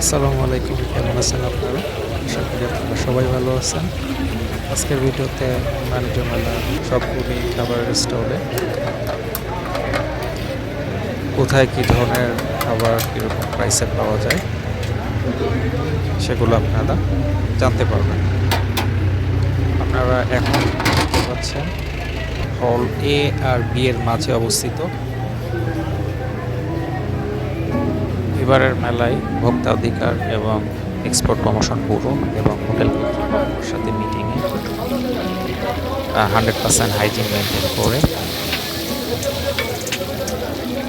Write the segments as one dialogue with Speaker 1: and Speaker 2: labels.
Speaker 1: আসসালামু আলাইকুম, কেমন আছেন আপনারা? আশা করি আপনারা সবাই ভালো আছেন। আজকের ভিডিওতে বাণিজ্য মেলা সবগুলি খাবারের স্টলে কোথায় কী ধরনের খাবার, কীরকম প্রাইসে পাওয়া যায়, সেগুলো আপনারা জানতে পারবেন। আপনারা এখন দেখতে পাচ্ছেন হল এ আর বি এর মাঝে অবস্থিত এবারের মেলায় ভোক্তা অধিকার এবং এক্সপোর্ট প্রমোশন ব্যুরো এবং হোটেল কর্তৃপক্ষের সাথে মিটিংয়ে হান্ড্রেড পার্সেন্ট হাইজিন মেনটেন করে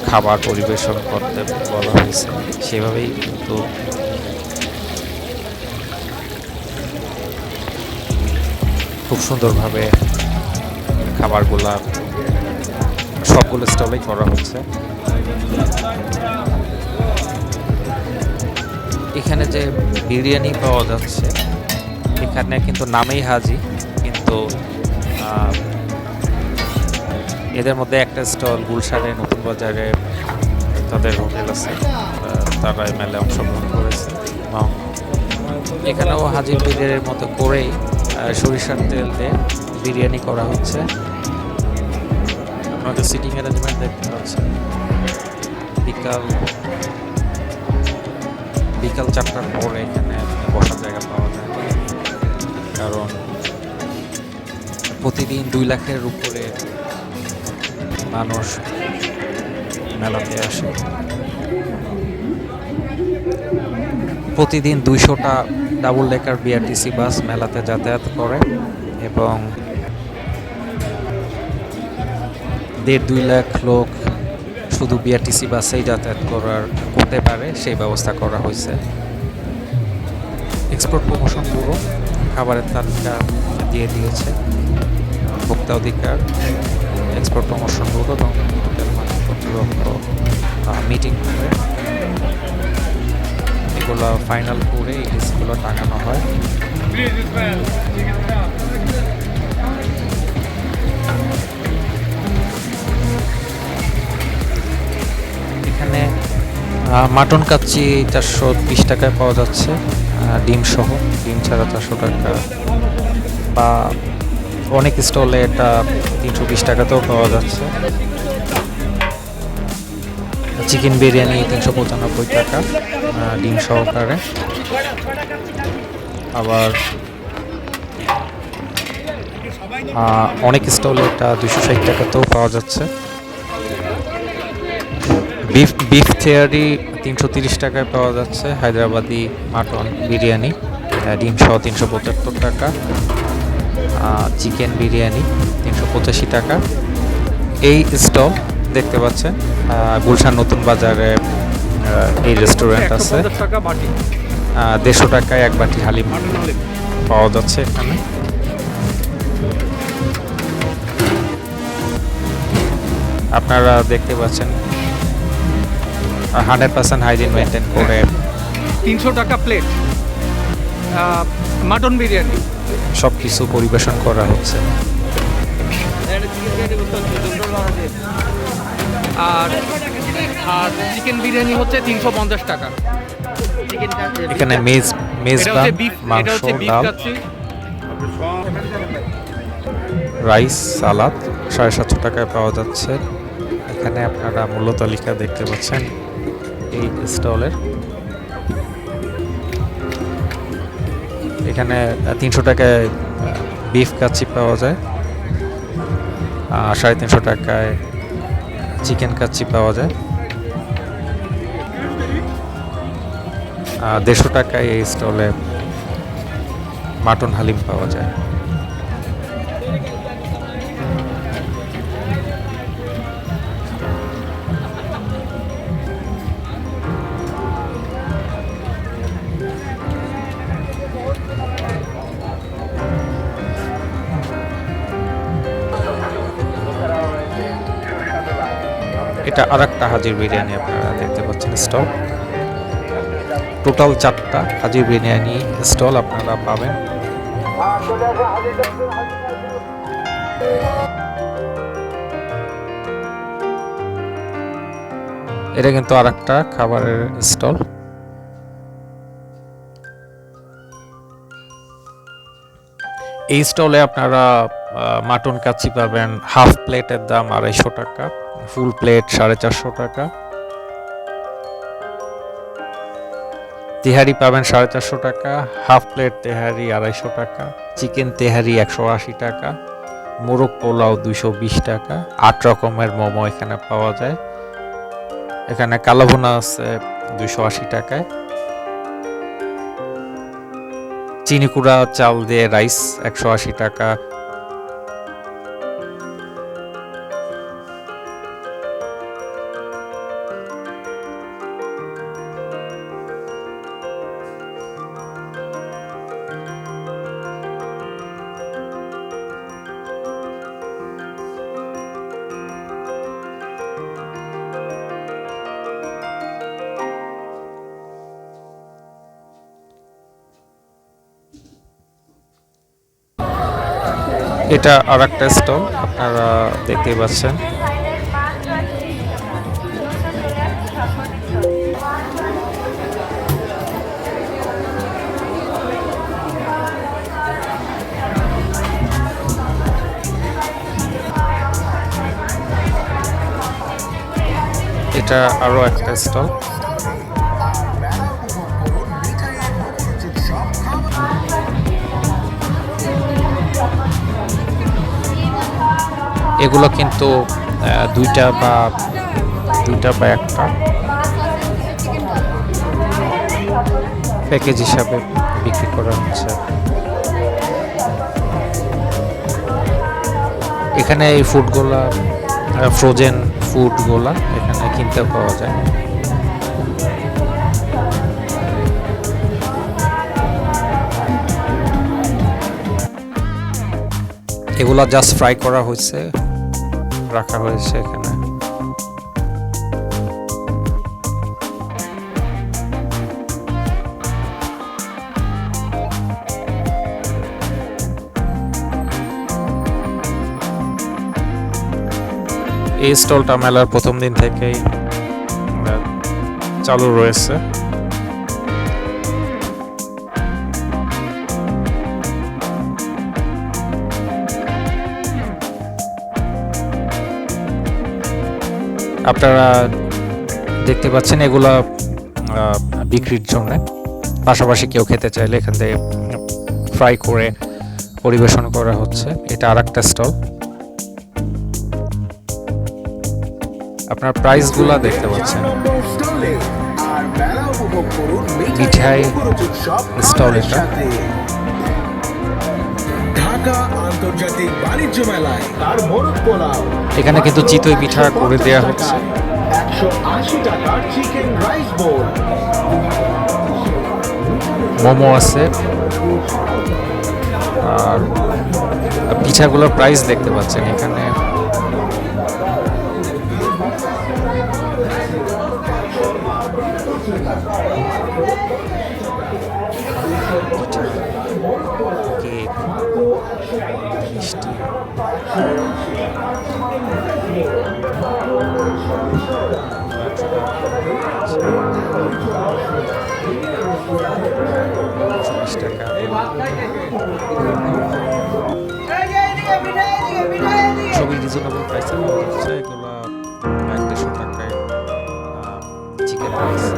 Speaker 1: খাবার পরিবেশন করতে বলা হয়েছে। সেভাবেই কিন্তু খুব সুন্দরভাবে খাবারগুলা সবগুলো স্টলেই করা হচ্ছে এখানে যে বিরিয়ানি পাওয়া যাচ্ছে, এখানে কিন্তু নামেই হাজি, কিন্তু এদের মধ্যে একটা স্টল গুলশানে, নতুন বাজারে তাদের হোটেল আছে তারা এই মেলায় অংশগ্রহণ করেছে, এবং এখানেও হাজির বিরিয়ানির মতো করেই সরিষার তেল দিয়ে বিরিয়ানি করা হচ্ছে। আপনাদের সিটিং অ্যারেঞ্জমেন্ট দেখতে পাচ্ছেন। বিকাল বিকাল চারটার পরে এখানে বসার জায়গা পাওয়া যায়। কারণ প্রতিদিন দুই লাখের উপরে মানুষ মেলাতে আসে। প্রতিদিন দুইশোটা ডাবল ডেকার বিআরটিসি বাস মেলাতে যাতায়াত করে এবং দেড় দুই লাখ লোক শুধু বিআরটিসি বাসেই যাতায়াত করার করতে পারে, সেই ব্যবস্থা করা হয়েছে। এক্সপোর্ট প্রমোশন ব্যুরো খাবারের তালিকা দিয়ে দিয়েছে, ভোক্তা অধিকার এক্সপোর্ট প্রমোশন ব্যুরো এবং মিটিং করে এগুলো ফাইনাল করে এই লিস্টগুলো টাঙানো হয়। মাটন কাচ্চি চারশো বিশ টাকায় পাওয়া যাচ্ছে ডিম সহ। ডিম ছাড়া চারশো টাকা। বা অনেক স্টলে এটা তিনশো বিশ টাকাতেও পাওয়া যাচ্ছে। চিকেন বিরিয়ানি তিনশো পঁচানব্বই টাকা ডিম সহকারে। আবার অনেক স্টলে এটা দুশো ষাট টাকাতেও পাওয়া যাচ্ছে। বিফ বিফ থেয়ারি তিনশো তিরিশ টাকায় পাওয়া যাচ্ছে। হায়দ্রাবাদি মাটন বিরিয়ানি আহ, ডিম সহ তিনশো পঁচাত্তর টাকা। চিকেন বিরিয়ানি তিনশো পঁচাশি টাকা। এই স্টল দেখতে পাচ্ছেন গুলশান নতুন বাজারে এই রেস্টুরেন্ট আছে। দেড়শো টাকায় এক বাটি হালিম পাওয়া যাচ্ছে এখানে। আপনারা দেখতে পাচ্ছেন হান্ড্রেড পার্সেন্ট হাইজিন মেনটেন করে।
Speaker 2: তিনশো টাকা প্লেট মাটন বিরিয়ানি।
Speaker 1: সব কিছু পরিবেশন করা হচ্ছে।
Speaker 2: আর আর চিকেন বিরিয়ানি হচ্ছে তিনশো পঞ্চাশ টাকা।
Speaker 1: এখানে মেজ
Speaker 2: এটা
Speaker 1: মাংস ডাল রাইস সালাদ সাড়ে সাতশো টাকায় পাওয়া যাচ্ছে। এখানে আপনারা মূল্য তালিকা দেখতে পাচ্ছেন এই স্টলের। এখানে তিনশো টাকায় বিফ কাচ্চি পাওয়া যায়। সাড়ে তিনশো টাকায়, চিকেন কাচ্চি পাওয়া যায়। দেড়শো টাকায় এই স্টলে মাটন হালিম পাওয়া যায়। এটা আর একটা হাজির বিরিয়ানি আপনারা দেখতে পাচ্ছেন স্টল। টোটাল চারটা হাজির বিরিয়ানি স্টল আপনারা পাবেন। এটা কিন্তু আর একটা খাবারের স্টল। এই স্টলে আপনারা মাটন কাচি পাবেন, হাফ প্লেটের দাম আড়াইশো টাকা। ফুল প্লেট সাড়ে চারশো টাকা। তেহারি পাবেন সাড়ে চারশো টাকা, হাফ প্লেট তেহারি আড়াইশো টাকা, চিকেন তেহারি একশো আশি টাকা, মোরগ পোলাও দুইশো বিশ টাকা, আট রকমের মোমো এখানে পাওয়া যায়। এখানে কালাভুনা আছে দুইশো আশি টাকায়। চিনিকুড়া চাল দিয়ে রাইস একশো আশি টাকা এটা আর একটা স্টল আপনারা দেখতেই পাচ্ছেন। এটা আরও একটা স্টল। এগুলো কিন্তু দুইটা বা দুইটা বা একটা প্যাকেজ হিসাবে বিক্রি করা হচ্ছে। এখানে এই ফুডগুলা ফ্রোজেন ফুডগুলা এখানে কিনতে পাওয়া যায়। এগুলা জাস্ট ফ্রাই করা হয়েছে। রাখা হয়েছে এখানে। এই স্টলটা মেলার প্রথম দিন থেকেই চালু রয়েছে। আপনারা দেখতে পাচ্ছেন এগুলা বিক্রির জন্য। পাশাপাশি কেউ খেতে চাইলে এখান থেকে ফ্রাই করে পরিবেশন করা হচ্ছে। এটা আর একটা স্টল। আপনার প্রাইসগুলা দেখতে পাচ্ছেন। মিঠাই স্টল এটা।
Speaker 3: ঢাকা আন্তর্জাতিক বাণিজ্য মেলায়। তার মোরগ পোলাও।
Speaker 1: এখানে কিন্তু চিতই পিঠা করে দেয়া হচ্ছে।
Speaker 3: একশো আশি টাকার চিকেন রাইস বোল
Speaker 1: মোমো আছে। আর পিঠাগুলোর প্রাইস দেখতে পাচ্ছেন এখানে। সবই রিজনেবল প্রাইসে এগুলো এক দেড়শো টাকায় চিকেন রাইস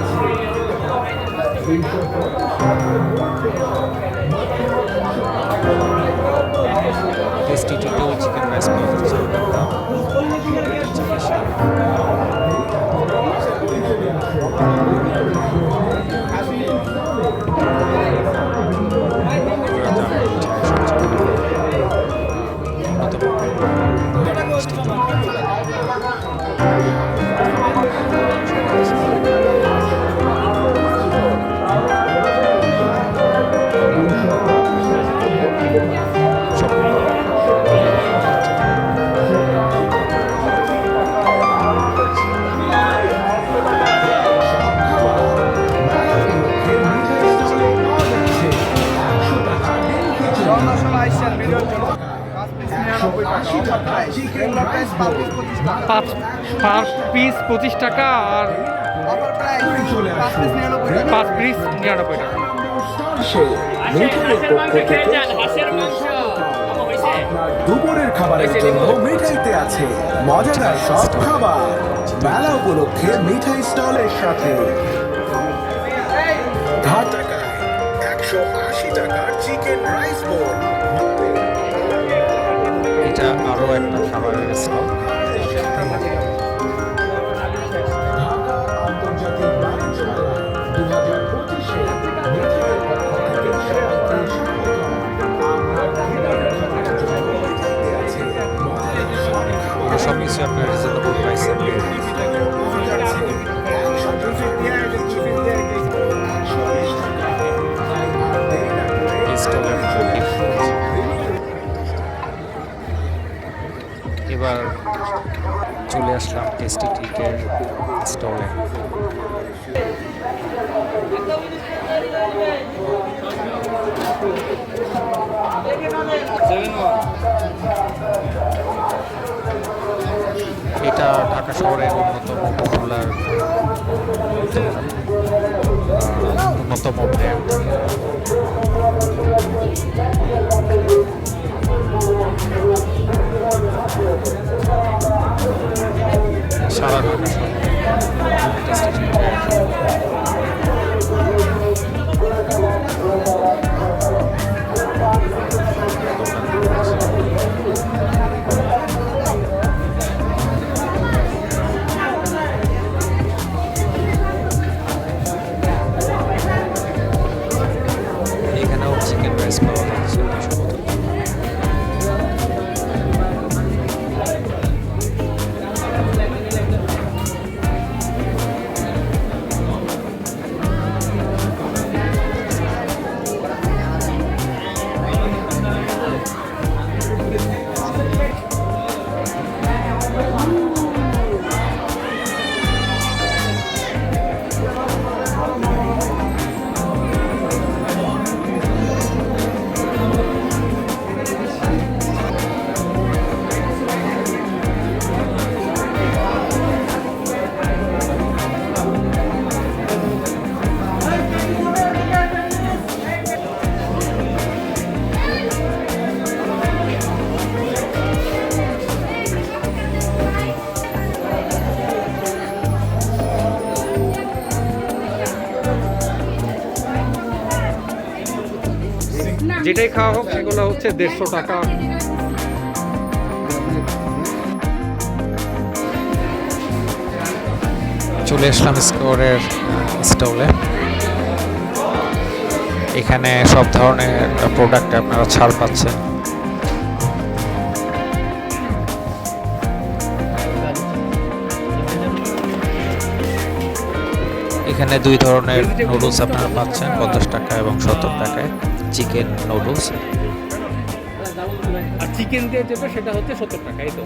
Speaker 1: টেস্টি টিতেও চিকেন রাইস পাওয়া যাচ্ছে এটার দাম
Speaker 2: পাঁচ পার পিস পঁচিশ টাকা আর পাঁচ পিস নিরানব্বই টাকা।
Speaker 3: দুপুরের খাবারের জন্য মিঠাইতে আছে মজাদার সব খাবার। মেলা উপলক্ষে মিঠাই স্টলের সাথে। টাকায় একশো আশি টাকার চিকেন রাইস বোল
Speaker 1: এটা আরও একটা খাবারের স্টল
Speaker 3: ঢাকা আপনার বাণিজ্য মেলা দু
Speaker 1: এটা ঢাকা শহরের অন্যতম পপুলার অন্যতম ব্র্যান্ড সারা ঢাকা শহরে।
Speaker 2: খাওয়া হোক সেগুলো হচ্ছে দেড়শো টাকা।
Speaker 1: চলে আসলাম স্কোরের স্টলে এখানে সব ধরনের প্রোডাক্ট আপনারা ছাড় পাচ্ছেন। এখানে দুই ধরনের নুডলস আপনারা পাচ্ছেন, পঞ্চাশ টাকা এবং সত্তর টাকায়। Chicken noodles.
Speaker 2: আর চিকেন দিয়ে যেটা সেটা হচ্ছে সত্তর টাকা এই তো।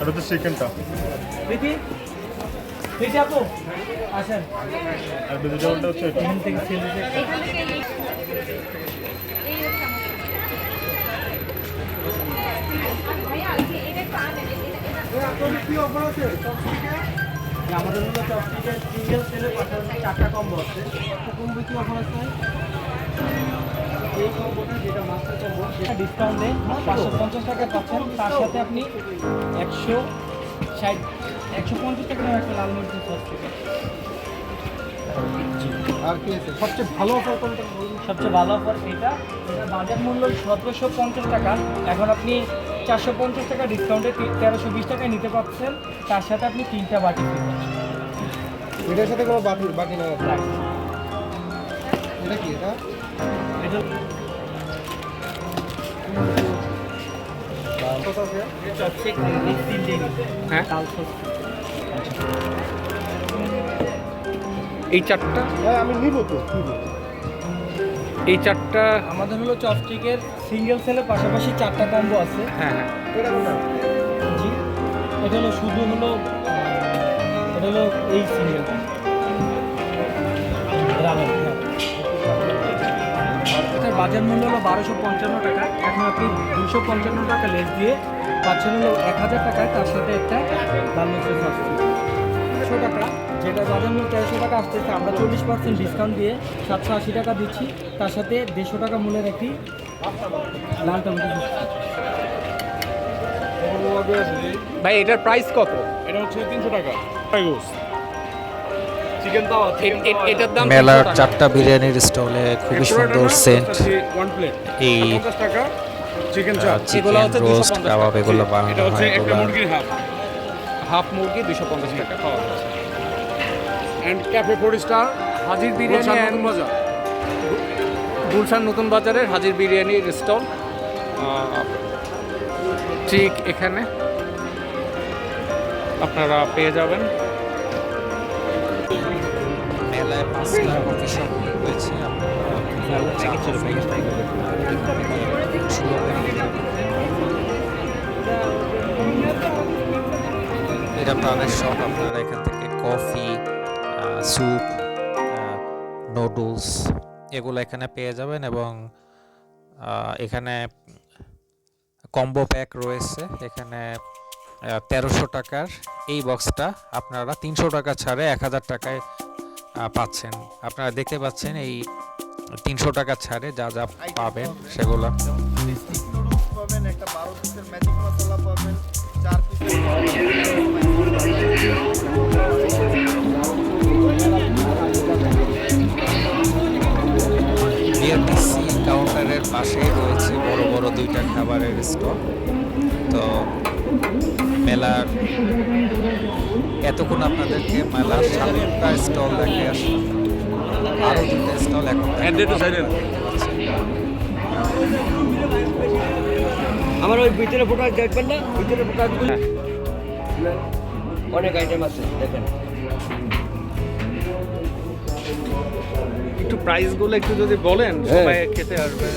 Speaker 4: আর হচ্ছে চিকেনটা।
Speaker 2: আপু আসেন।
Speaker 4: আর ভেজিটেবলটা হচ্ছে এটা।
Speaker 2: এখান থেকে ছেলে
Speaker 5: আমাদের হলো চপস্টিকের সিঙ্গেল সেলের পাশাপাশি চারটা কম্বো আছে। একটা কম্বো কি অফার আছে? এই কম্বোটা যেটা মাস্টার কম্বো সেটা ডিসকাউন্টে পাঁচশো পঞ্চাশ টাকা পাচ্ছেন। তার সাথে আপনি একশো ষাট একশো পঞ্চাশ টাকা একটা লাল মরিচের সস পেবেন আর কি আছে? সবচেয়ে ভালো অফার কোনটা? সবচেয়ে ভালো অফার এটা বাজার মূল্য সতেরোশো পঞ্চাশ টাকা। এখন আপনি চারশো পঞ্চাশ টাকা ডিসকাউন্টে তেরোশো বিশ টাকায় নিতে পারছেন। তার সাথে আপনি তিনটা বাটি ফ্রি পাচ্ছেন
Speaker 6: এটার সাথে কোনো বাকি বাকি না। এটা কি এটা?
Speaker 5: এটা
Speaker 6: কত আছে?
Speaker 5: চপস্টিক তিনটে
Speaker 2: হ্যাঁ?
Speaker 5: লাল
Speaker 2: এই চারটা?
Speaker 6: হ্যাঁ আমি নিব তো নিব।
Speaker 2: এই চারটা
Speaker 5: আমাদের হলো চপস্টিকের সিঙ্গেল সেলের পাশাপাশি চারটা কম্বো আছে।
Speaker 2: হ্যাঁ হ্যাঁ।
Speaker 5: জি। এটা হলো শুধু হলো এটা হলো এই সিঙ্গেল এটার বাজার মূল্য হলো বারোশো পঞ্চান্ন টাকা। এখন আপনি দুশো পঞ্চান্ন টাকা লেস দিয়ে পাচ্ছেন হলো এক হাজার টাকায় তার সাথে একটা লাল মরিচের সস টাকা। যেটা বাজার মূল্য তেরোশো টাকা আসতেছে আমরা চল্লিশ পার্সেন্ট ডিসকাউন্ট দিয়ে সাতশো আশি টাকা দিচ্ছি। তার সাথে দেড়শো টাকা মূল্যের একটি লাল টমেটো
Speaker 2: ভাই এটার প্রাইস কত?
Speaker 4: এটা হচ্ছে তিনশো টাকা।
Speaker 2: এটার দাম
Speaker 1: মেলার চারটা বিরিয়ানির স্টলে খুবই সুন্দর সেন্ট এই
Speaker 4: টাকা চিকেন
Speaker 1: রোস্ট কাবাব এগুলো বানানো হয়
Speaker 4: একটা
Speaker 1: এগুলো।
Speaker 4: মুরগির হাফ।
Speaker 2: হাফ মুরগি দুশো পঞ্চাশ টাকা। পাওয়া যাচ্ছে
Speaker 4: অ্যান্ড ক্যাফে ফোর স্টার
Speaker 2: হাজির বিরিয়ানি
Speaker 4: বিরিয়ানি
Speaker 2: and
Speaker 4: মজা
Speaker 2: গুলশান নতুন বাজারের হাজির বিরিয়ানির স্টল ঠিক এখানে। আপনারা পেয়ে যাবেন।
Speaker 1: মেলায় পাঁচটা কফি শপ রয়েছে। আপনারা চা কফি শুরু এটা প্রাণের শপ আপনারা এখান থেকে কফি স্যুপ নুডলস এগুলো এখানে পেয়ে যাবেন এবং এখানে কম্বো প্যাক রয়েছে। এখানে তেরোশো টাকার এই বক্সটা আপনারা তিনশো টাকা ছাড়ে এক হাজার টাকায় পাচ্ছেন। আপনারা দেখতে পাচ্ছেন এই তিনশো টাকা ছাড়ে যা যা পাবেন সেগুলো। কাউন্টারের পাশেই রয়েছে বড় বড় দুইটা খাবারের স্টল। তো মেলার এতক্ষণ আপনাদেরকে মেলার সাতটা স্টল দেখে আসলাম। আরও দুটো স্টল এখন দেখতে
Speaker 7: আমার ওই ভিতরে ফোটা দেখবেন না ভিতরে ফোটা অনেক আইটেম আছে দেখেন।
Speaker 2: একটু প্রাইসগুলো একটু যদি বলেন
Speaker 7: হ্যাঁ।
Speaker 2: সবাই খেতে আসবে।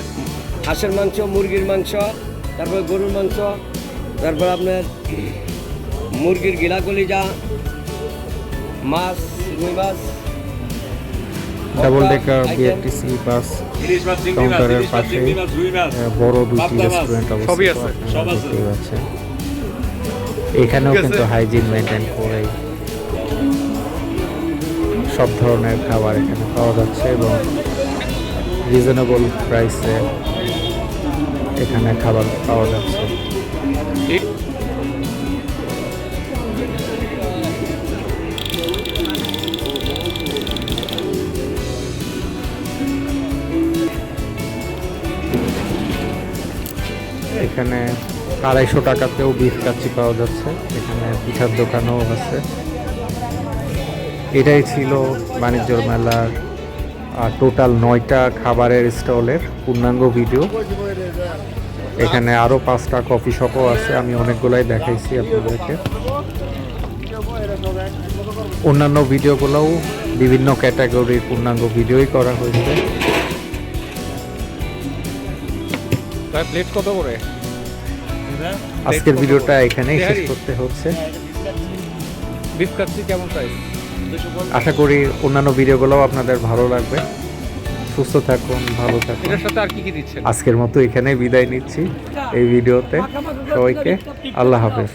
Speaker 7: হাঁসের মাংস মুরগির মাংস তারপর গরুর মাংস তারপর আপনার মুরগির গিলা কলিজা মাছ রুই মাছ
Speaker 8: ডাবল ডেকার। বিআরটিসি বাস কাউন্টারের পাশে বড় দুটি রেস্টুরেন্ট
Speaker 2: সবই
Speaker 8: অবস্থিত।
Speaker 2: আছে,
Speaker 8: এখানেও কিন্তু হাইজিন মেনটেন করে সব ধরনের খাবার এখানে পাওয়া যাচ্ছে এবং রিজনেবল প্রাইসে এখানে খাবার পাওয়া যাচ্ছে। এখানে আড়াইশো টাকাতেও বিফ কাচ্চি পাওয়া যাচ্ছে। এখানে পিঠার দোকানও আছে। এটাই ছিল বাণিজ্য মেলার টোটাল নয়টা খাবারের স্টলের পূর্ণাঙ্গ ভিডিও এখানে আরও পাঁচটা কফি শপও আছে আমি অনেকগুলাই দেখাইছি আপনাদেরকে। অন্যান্য ভিডিওগুলোও বিভিন্ন ক্যাটাগরির পূর্ণাঙ্গ ভিডিওই করা হয়েছে।
Speaker 2: প্লেট কত করে?
Speaker 8: আজকের ভিডিওটা এখানেই শেষ করতে হচ্ছে।
Speaker 2: বিফ কাচ্ছি কেমন প্রাইস
Speaker 8: আশা করি অন্যান্য ভিডিওগুলোও আপনাদের ভালো লাগবে। সুস্থ থাকুন ভালো থাকুন।
Speaker 2: এটার সাথে আর কি কি দিচ্ছেন?
Speaker 8: আজকের মতো এখানে বিদায় নিচ্ছি এই ভিডিওতে সবাইকে আল্লাহ হাফেজ।